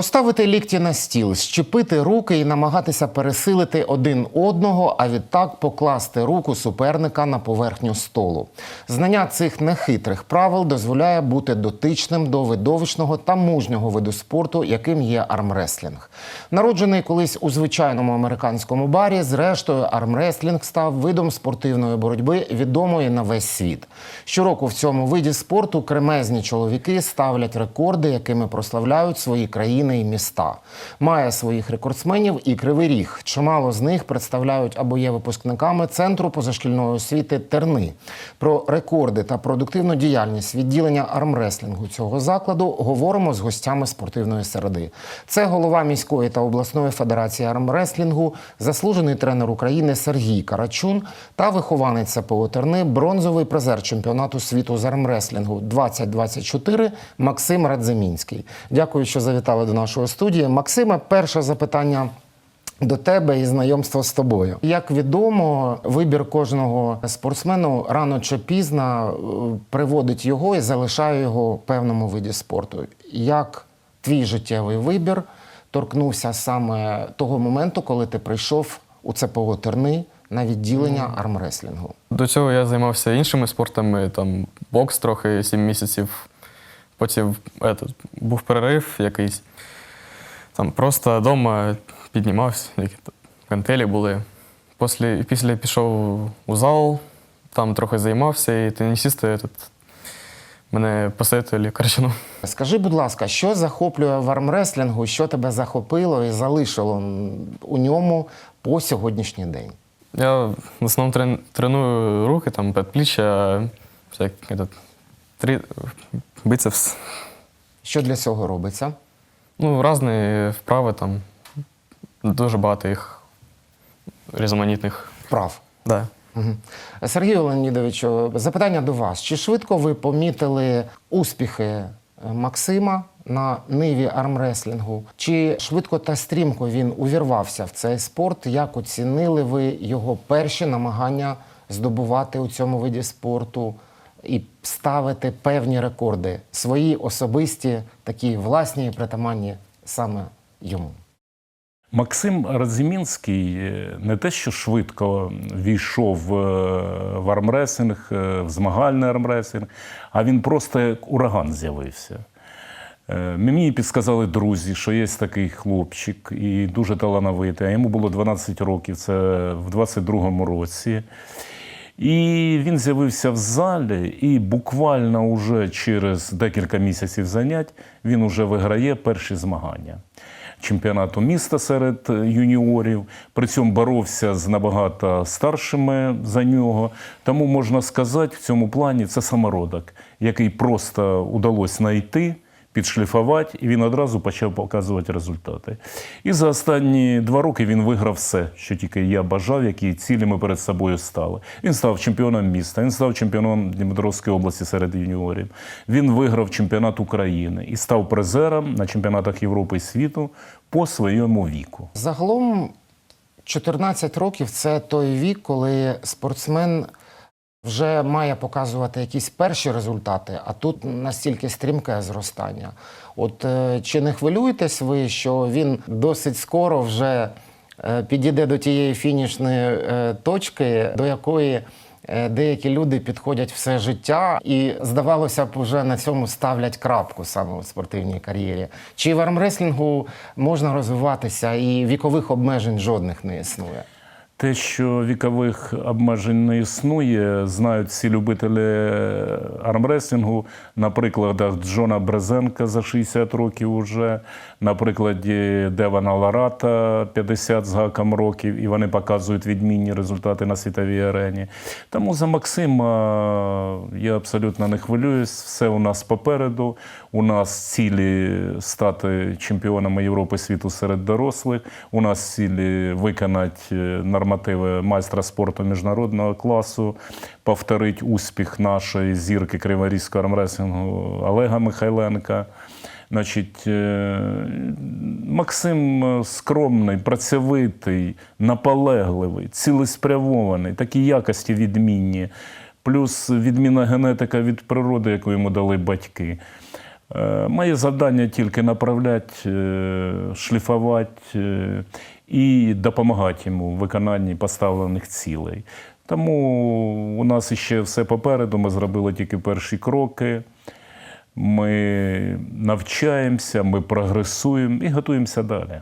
Поставити лікті на стіл, щепити руки і намагатися пересилити один одного, а відтак покласти руку суперника на поверхню столу. Знання цих нехитрих правил дозволяє бути дотичним до видовищного та мужнього виду спорту, яким є армреслінг. Народжений колись у звичайному американському барі, зрештою, армреслінг став видом спортивної боротьби, відомої на весь світ. Щороку в цьому виді спорту кремезні чоловіки ставлять рекорди, якими прославляють свої країни і міста. Має своїх рекордсменів і кривий ріг. Чимало з них представляють або є випускниками центру позашкільної освіти Терни. Про рекорди та продуктивну діяльність відділення армреслінгу цього закладу говоримо з гостями спортивної середи. Це голова міської та обласної федерації армреслінгу, заслужений тренер України Сергій Карачун та вихованець ПО Терни, бронзовий призер чемпіонату світу з армреслінгу 2024 Максим Радземінський. Дякую, що завітали до нашої студії. Максиме, перше запитання. До тебе і знайомство з тобою. Як відомо, вибір кожного спортсмену рано чи пізно е, приводить його і залишає його в певному виді спорту. Як твій життєвий вибір торкнувся саме того моменту, коли ти прийшов у ЦПО Терни на відділення армреслінгу? До цього я займався іншими спортами, там бокс трохи 7 місяців. Потім этот, був перерив якийсь. Там просто вдома піднімався, які гантелі були. Після, після пішов у зал, там трохи займався, і тенісісти этот, мене посоветували Карчуну. Скажи, будь ласка, що захоплює в армреслінгу, що тебе захопило і залишило у ньому по сьогоднішній день? Я в основному трен, треную руки, там, предпліччя, всяк, этот, три, бицепс. Що для цього робиться? Ну, різні вправи там. Дуже багато їх різноманітних. Прав. Да. Мгм. Сергію Леонідовичу, запитання до вас. Чи швидко ви помітили успіхи е, Максима на ниві армреслінгу? Чи швидко та стрімко він увірвався в цей спорт? Як оцінили ви його перші намагання здобувати у цьому виді спорту і ставити певні рекорди, свої особисті, такі власні і притаманні саме йому? Максим Радзімінський е, не те, що швидко війшов е, в армресинг, е, в змагальний армресинг, а він просто як ураган з'явився. Мені підсказали друзі, що є такий хлопчик і дуже талановитий. А йому було 12 років, це в 22-му році. І він з'явився в залі, і буквально уже через декілька місяців занять він уже виграє перші змагання чемпіонату міста серед юніорів. При цьому боровся з набагато старшими за нього. Тому можна сказати, в цьому плані це самородок, який просто удалось знайти. Підшліфувати, і він одразу почав показувати результати. І за останні два роки він виграв все, що тільки я бажав, які цілі ми перед собою стали. Він став чемпіоном міста, він став чемпіоном Дніпропетровської області серед юніорів. Він виграв чемпіонат України і став призером на чемпіонатах Європи і світу по своєму віку. Загалом 14 років це той вік, коли спортсмен вже має показувати якісь перші результати, а тут настільки стрімке зростання. От е, чи не хвилюєтесь ви, що він досить скоро вже е, підійде до тієї фінішної е, точки, до якої деякі люди підходять все життя, і здавалося б, вже на цьому ставлять крапку саме у спортивній кар'єрі. Чи в армреслінгу можна розвиватися і вікових обмежень жодних не існує? Те, що вікових обмежень не існує, знають всі любителі армреслінгу. На прикладах Джона Брезенка за 60 років уже, на Девана Ларата 50 з гаком років, і вони показують відмінні результати на світовій арені. Тому за Максима я абсолютно не хвилююсь. Все у нас попереду. У нас цілі стати чемпіонами Європи світу серед дорослих. У нас цілі виконати нормативи майстра спорту міжнародного класу, повторити успіх нашої зірки криворізького армресингу Олега Михайленка. Значить, е, Максим е, скромний, працьовитий, наполегливий, цілеспрямований, такі якості відмінні, плюс відмінна генетика від природи, яку йому дали батьки. Е, Моє завдання тільки направляти, е, шліфувати е, і допомагати йому в виконанні поставлених цілей. Тому у нас ще все попереду. Ми зробили тільки перші кроки. Ми навчаємося, ми прогресуємо і готуємося далі.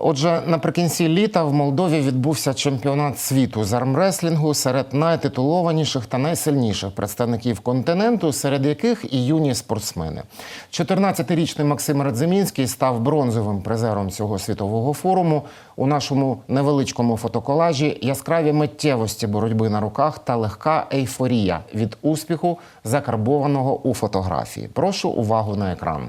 Отже, наприкінці літа в Молдові відбувся чемпіонат світу з армреслінгу серед найтитулованіших та найсильніших представників континенту, серед яких і юні спортсмени. 14-річний Максим Радзимінський став бронзовим призером цього світового форуму. У нашому невеличкому фотоколажі яскраві миттєвості боротьби на руках та легка ейфорія від успіху, закарбованого у фотографії. Прошу увагу на екран.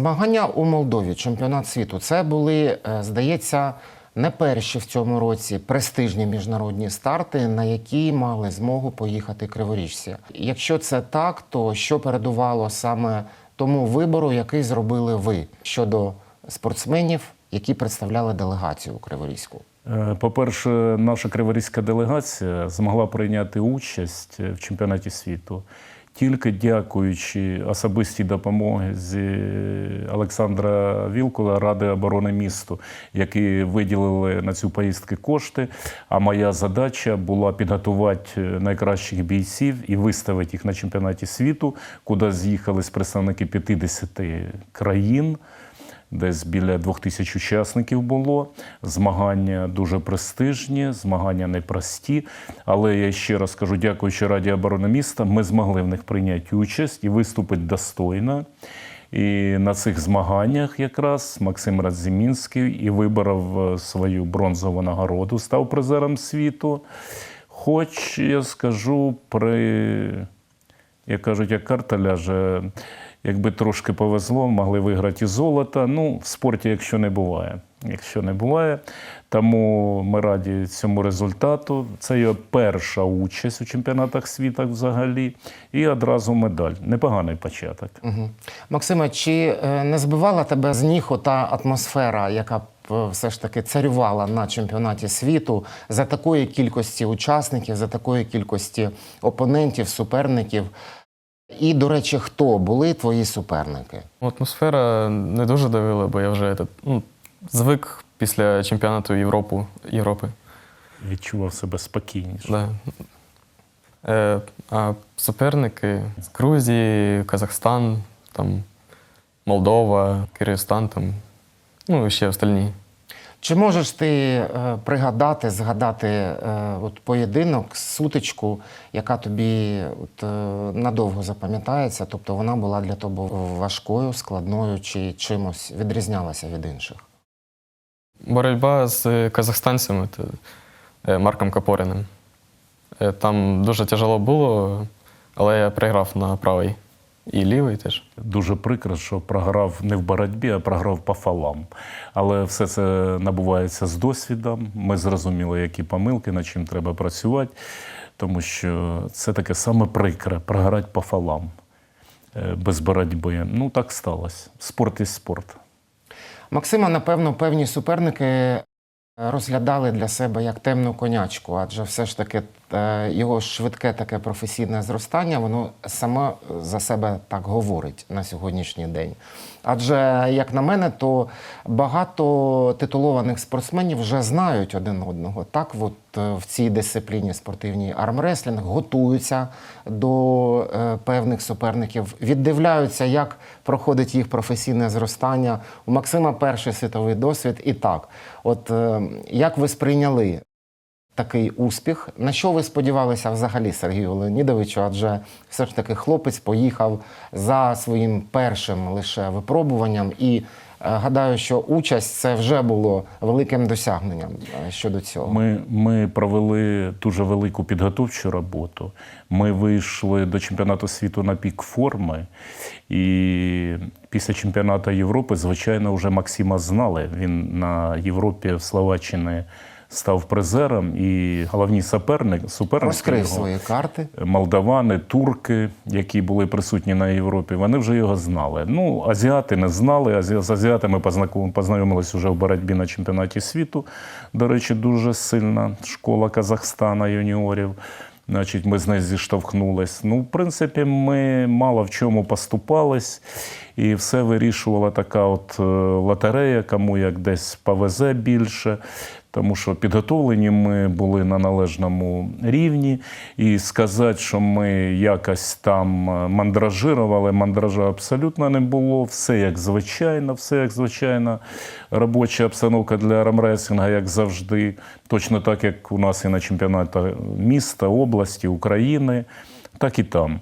Змагання у Молдові, чемпіонат світу. Це були, е, здається, не перші в цьому році престижні міжнародні старти, на які мали змогу поїхати криворіжці. Якщо це так, то що передувало саме тому вибору, який зробили ви щодо спортсменів, які представляли делегацію Криворізьку? Е, По-перше, наша криворізька делегація змогла прийняти участь в чемпіонаті світу тільки дякуючи особистій допомоги з Олександра Вілкула, Ради оборони місту, які виділили на цю поїздку кошти. А моя задача була підготувати найкращих бійців і виставити їх на чемпіонаті світу, куди з'їхались представники 50 країн. Десь біля двох тисяч учасників було. Змагання дуже престижні, змагання непрості. Але я ще раз кажу, дякуючи Раді оборони міста, ми змогли в них прийняти участь і виступити достойно. І на цих змаганнях якраз Максим Радзімінський і виборов е, свою бронзову нагороду, став призером світу. Хоч я скажу при як кажуть, як карта ляже, якби трошки повезло, могли виграти і золото. Ну, в спорті, якщо не буває. Якщо не буває, тому ми раді цьому результату. Це його перша участь у чемпіонатах світу взагалі, і одразу медаль. Непоганий початок. Угу. Максиме, чи е, не збивала тебе з ніг та атмосфера, яка е, все ж таки царювала на чемпіонаті світу за такої кількості учасників, за такої кількості опонентів, суперників? І, до речі, хто були твої суперники? Атмосфера не дуже давила, бо я вже ну, звик після чемпіонату Європу, Європи. Відчував себе спокійніше. Да. Е, а суперники з Грузії, Казахстан, там, Молдова, Киргизстан, там, ну і ще остальні. Чи можеш ти е, пригадати, згадати е, от поєдинок, сутичку, яка тобі от, е, надовго запам'ятається? Тобто вона була для тебе важкою, складною чи чимось відрізнялася від інших? Боротьба з казахстанцями та Марком Капоріним. Е, Там дуже тяжело було, але я приграв на правий і лівий теж. Дуже прикро, що програв не в боротьбі, а програв по фалам. Але все це набувається з досвідом. Ми зрозуміли, які помилки, над чим треба працювати, тому що це таке саме прикре програти по фалам е, без боротьби. Ну так сталося. Спорт і спорт. Максима, напевно, певні суперники розглядали для себе як темну конячку, адже все ж таки е, його швидке таке професійне зростання, воно саме за себе так говорить на сьогоднішній день. Адже, як на мене, то багато титулованих спортсменів вже знають один одного. Так, от е, в цій дисципліні спортивній армреслінг, готуються до е, певних суперників, віддивляються, як проходить їх професійне зростання. У Максима перший світовий досвід. І так, от е, як ви сприйняли такий успіх? На що ви сподівалися взагалі, Сергію Леонідовичу? Адже все ж таки хлопець поїхав за своїм першим лише випробуванням і. е, Гадаю, що участь це вже було великим досягненням е, щодо цього. Ми, ми провели дуже велику підготовчу роботу. Ми вийшли до чемпіонату світу на пік форми. І після чемпіонату Європи, звичайно, вже Максима знали. Він на Європі в Словаччині став призером, і головні суперник, суперники Розкрив його, свої карти. молдавани, турки, які були присутні на Європі, вони вже його знали. Ну, азіати не знали. З азіатами познайомились вже в боротьбі на чемпіонаті світу. До речі, дуже сильна школа Казахстана юніорів. Значить, ми з нею зіштовхнулись. Ну, в принципі, ми мало в чому поступались, і все вирішувала така от е, лотерея, кому як десь повезе більше. Тому що підготовлені ми були на належному рівні, і сказати, що ми якось там е, мандражирували, мандража абсолютно не було. Все як звичайно, все як звичайна робоча обстановка для армресінга, як завжди. Точно так, як у нас і на чемпіонатах міста, області, України, так і там.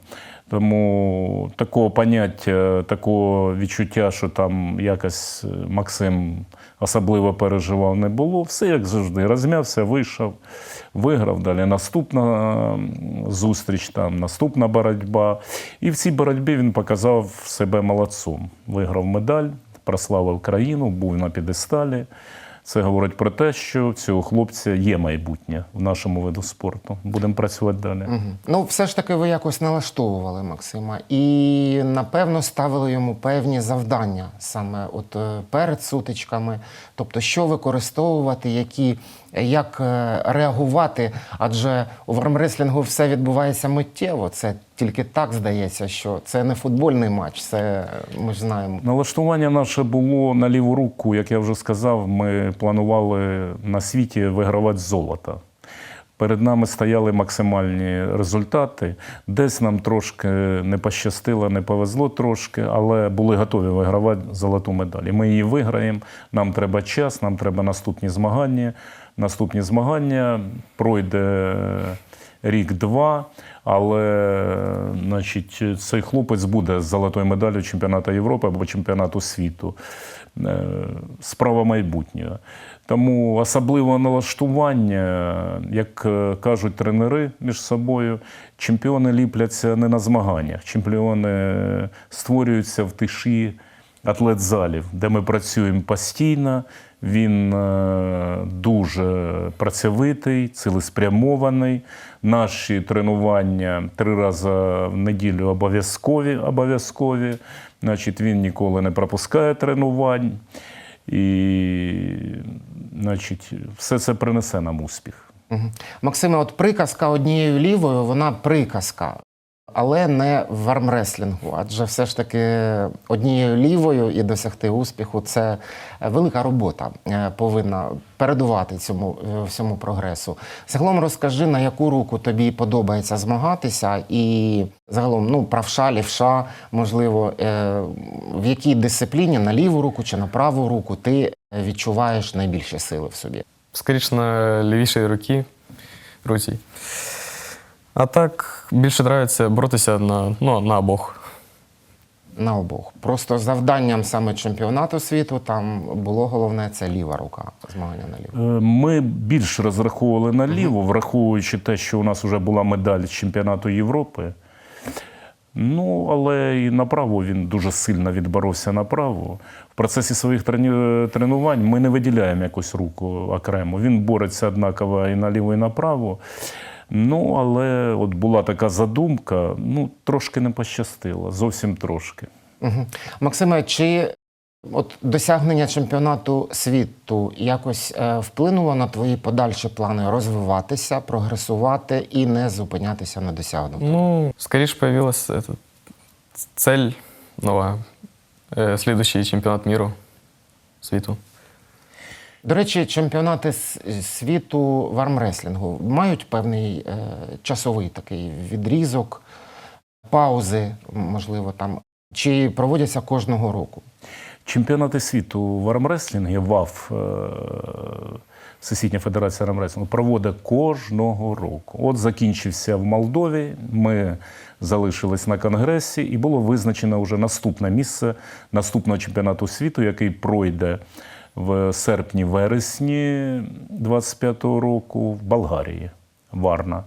Тому такого поняття, такого відчуття, що там якось е, Максим особливо переживав, не було. Все як завжди. Розм'явся, вийшов, виграв. Далі наступна зустріч, там, наступна боротьба. І в цій боротьбі він показав себе молодцом. Виграв медаль, прославив країну, був на підесталі. Це говорить про те, що в цього хлопця є майбутнє в нашому виду спорту. Будемо працювати далі. Мгм. Ну, все ж таки, ви якось налаштовували Максима і напевно ставили йому певні завдання саме от е, перед сутичками. Тобто, що використовувати, які, як е, реагувати. Адже у армреслінгу все відбувається миттєво. Це тільки так здається, що це не футбольний матч. Це ми ж знаємо. Налаштування наше було на ліву руку, як я вже сказав, ми планували на світі вигравати золото. Перед нами стояли максимальні результати. Десь нам трошки не пощастило, не повезло трошки, але були готові вигравати золоту медаль. І ми її виграємо. Нам треба час, нам треба наступні змагання. Наступні змагання пройде рік-два, але значить, цей хлопець буде з золотою медаллю чемпіонату Європи або чемпіонату світу. Е, Справа майбутнього. Тому особливого налаштування, як е, кажуть тренери між собою, чемпіони ліпляться не на змаганнях. Чемпіони створюються в тиші атлет-залів, де ми працюємо постійно. Він е, дуже працьовитий, цілеспрямований. Наші тренування три рази в неділю обов'язкові. обов'язкові. Значить, він ніколи не пропускає тренувань. І значить, все це принесе нам успіх. Мгм. Максиме, от приказка однією лівою, вона приказка, але не в армреслінгу. Адже все ж таки однією лівою і досягти успіху це велика робота е, повинна передувати цьому е, всьому прогресу. Загалом розкажи, на яку руку тобі подобається змагатися, і загалом ну, правша, лівша, можливо, е, в якій дисципліні на ліву руку чи на праву руку ти відчуваєш найбільші сили в собі. Скоріше на лівішій руці. руці. А так більше подобається боротися на, ну, на обох. На обох. Просто завданням саме чемпіонату світу там було головне це ліва рука, змагання на ліву. Е, Ми більш розраховували на ліво, враховуючи те, що у нас вже була медаль з чемпіонату Європи. Ну, але і направо він дуже сильно відборовся направо. В процесі своїх трені- тренувань ми не виділяємо якусь руку окремо. Він бореться однаково і наліво, і направо. Ну, але от була така задумка, ну, трошки не пощастило, зовсім трошки. Угу. Максиме, чи от досягнення чемпіонату світу якось е, вплинуло на твої подальші плани розвиватися, прогресувати і не зупинятися на досягнутому? Ну, скоріше появилась эта цель нова. Э, следующий чемпионат мира світу. До речі, чемпіонати світу в армреслінгу мають певний е, часовий такий відрізок, паузи, можливо, там, чи проводяться кожного року. Чемпіонати світу в армреслінгі ВАФ, е, Всесвітня Федерація армреслінгу, проводить кожного року. От закінчився в Молдові. Ми залишились на конгресі, і було визначено вже наступне місце наступного чемпіонату світу, який пройде в серпні-вересні 25-го року в Болгарії, Варна.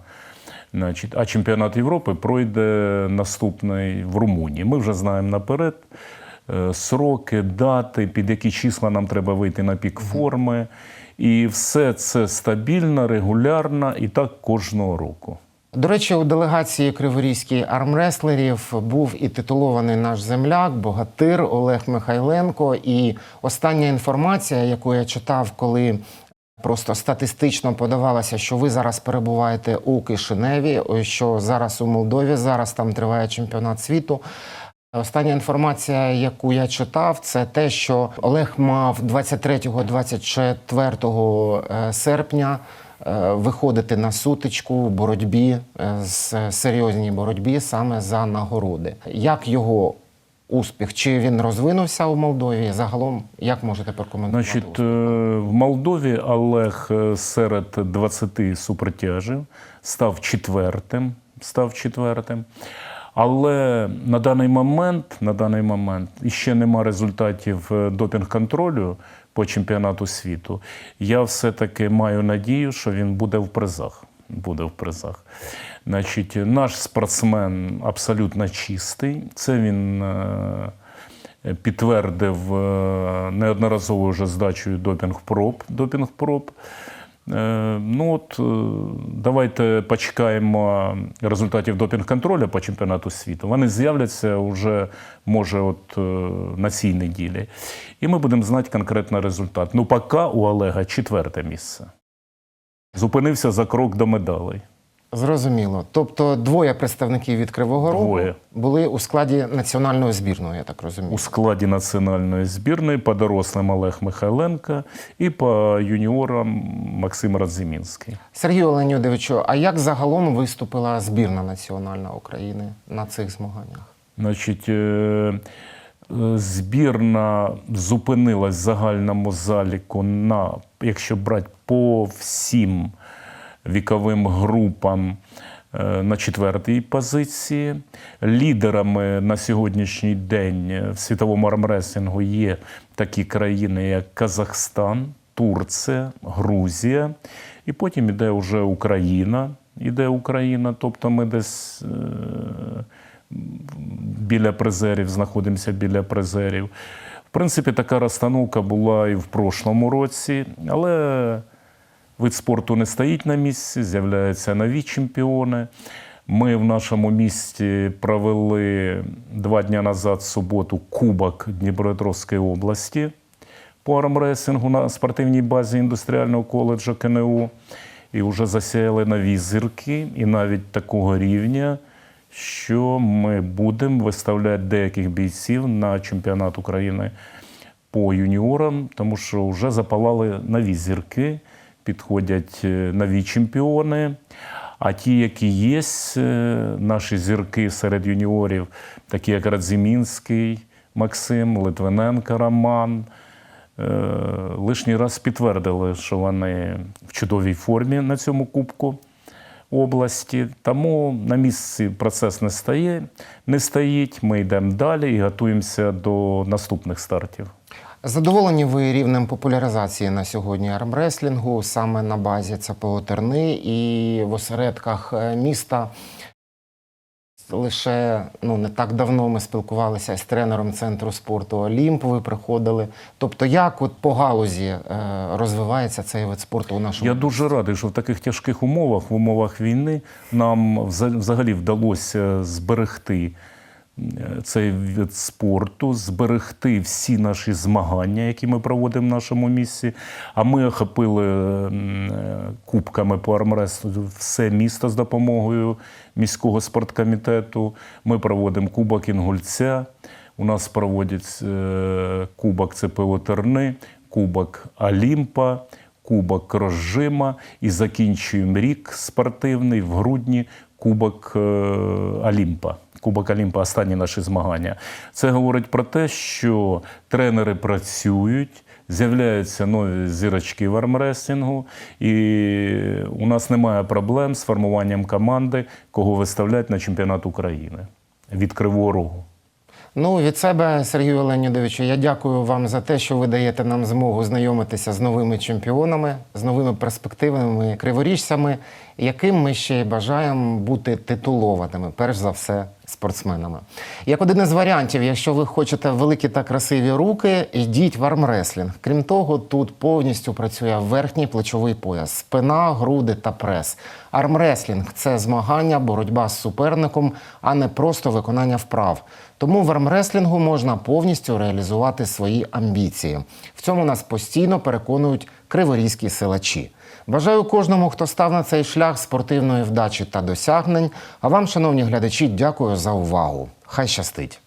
Значить, а чемпіонат Європи пройде наступний в Румунії. Ми вже знаємо наперед е, сроки, дати, під які числа нам треба вийти на пік форми. І все це стабільно, регулярно і так кожного року. До речі, у делегації криворізькій армреслерів був і титулований наш земляк, богатир Олег Михайленко. І остання інформація, яку я читав, коли просто статистично подавалося, що ви зараз перебуваєте у Кишиневі, що зараз у Молдові, зараз там триває чемпіонат світу. Остання інформація, яку я читав, це те, що Олег мав 23-24 е, серпня виходити на сутичку в боротьбі е, з серйозній боротьбі саме за нагороди. Як його успіх? Чи він розвинувся у Молдові? Загалом, як можете прокоментувати? Значить, е, в Молдові Олег е, серед 20 супротяжів став четвертим. Став четвертим. Але на даний момент, на даний момент іще нема результатів е, допінг-контролю по чемпіонату світу. Я все-таки маю надію, що він буде в призах. Буде в призах. Значить, наш спортсмен абсолютно чистий. Це він. е, підтвердив е, неодноразово вже здачею допінг-проб. допінг-проб. Е, Ну от е, давайте почекаємо результатів допінг-контролю по чемпіонату світу. Вони з'являться вже, може, от е, на цій неділі. І ми будемо знати конкретно результат. Ну, поки у Олега четверте місце. Зупинився за крок до медалей. Зрозуміло. Тобто двоє представників від Кривого Рогу Двоє. були у складі національної збірної, я так розумію. У складі національної збірної по дорослим Олег Михайленко і по юніорам Максим Радзимінський. Сергію Леонідовичу, а як загалом виступила збірна національна України на цих змаганнях? Значить, е, е, збірна зупинилась в загальному заліку на, якщо брати по всім віковим групам, е, на четвертій позиції. Лідерами на сьогоднішній день в світовому армресінгу є такі країни, як Казахстан, Турція, Грузія. І потім іде вже Україна. Іде Україна, тобто ми десь е, біля призерів, знаходимося біля призерів. В принципі, така розстановка була і в прошлому році, але вид спорту не стоїть на місці, з'являються нові чемпіони. Ми в нашому місті провели два дні назад, суботу, Кубок Дніпропетровської області по армресингу на спортивній базі індустріального коледжу КНУ. І вже засяяли нові зірки, і навіть такого рівня, що ми будемо виставляти деяких бійців на чемпіонат України по юніорам, тому що вже запалали нові зірки, підходять е, нові чемпіони. А ті, які є, е, наші зірки серед юніорів, такі як Радзімінський Максим, Литвиненко Роман, е, лишній раз підтвердили, що вони в чудовій формі на цьому кубку області. Тому на місці процес не стає, не стоїть. Ми йдемо далі і готуємося до наступних стартів. Задоволені ви рівнем популяризації на сьогодні армреслінгу саме на базі ЦПО Терни і в осередках е, міста. Лише ну не так давно ми спілкувалися з тренером центру спорту Олімп. Ви приходили. Тобто, як от по галузі е, розвивається цей вид спорту у нашому Я дуже радий, що в таких тяжких умовах, в умовах війни, нам вза- взагалі вдалося зберегти цей вид спорту, зберегти всі наші змагання, які ми проводимо в нашому місці. А ми охопили е, кубками по армрестлингу все місто з допомогою міського спорткомітету. Ми проводимо кубок Інгульця. У нас проводять е, кубок ЦПО Терни, Кубок Олімпа, Кубок Розжима і закінчуємо рік спортивний в грудні Кубок е, Олімпа. Кубок Олімпа останні наші змагання. Це говорить про те, що тренери працюють, з'являються нові зірочки в армреслінгу, і у нас немає проблем з формуванням команди, кого виставляють на чемпіонат України від Кривого Рогу. Ну, від себе, Сергію Леонідовичу, я дякую вам за те, що ви даєте нам змогу знайомитися з новими чемпіонами, з новими перспективними криворіжцями, яким ми ще й бажаємо бути титулованими, перш за все, спортсменами. Як один із варіантів, якщо ви хочете великі та красиві руки, йдіть в армреслінг. Крім того, тут повністю працює верхній плечовий пояс, спина, груди та прес. Армреслінг це змагання, боротьба з суперником, а не просто виконання вправ. Тому в армреслінгу можна повністю реалізувати свої амбіції. В цьому нас постійно переконують криворізькі силачі. Бажаю кожному, хто став на цей шлях спортивної вдачі та досягнень. А вам, шановні глядачі, дякую за увагу. Хай щастить!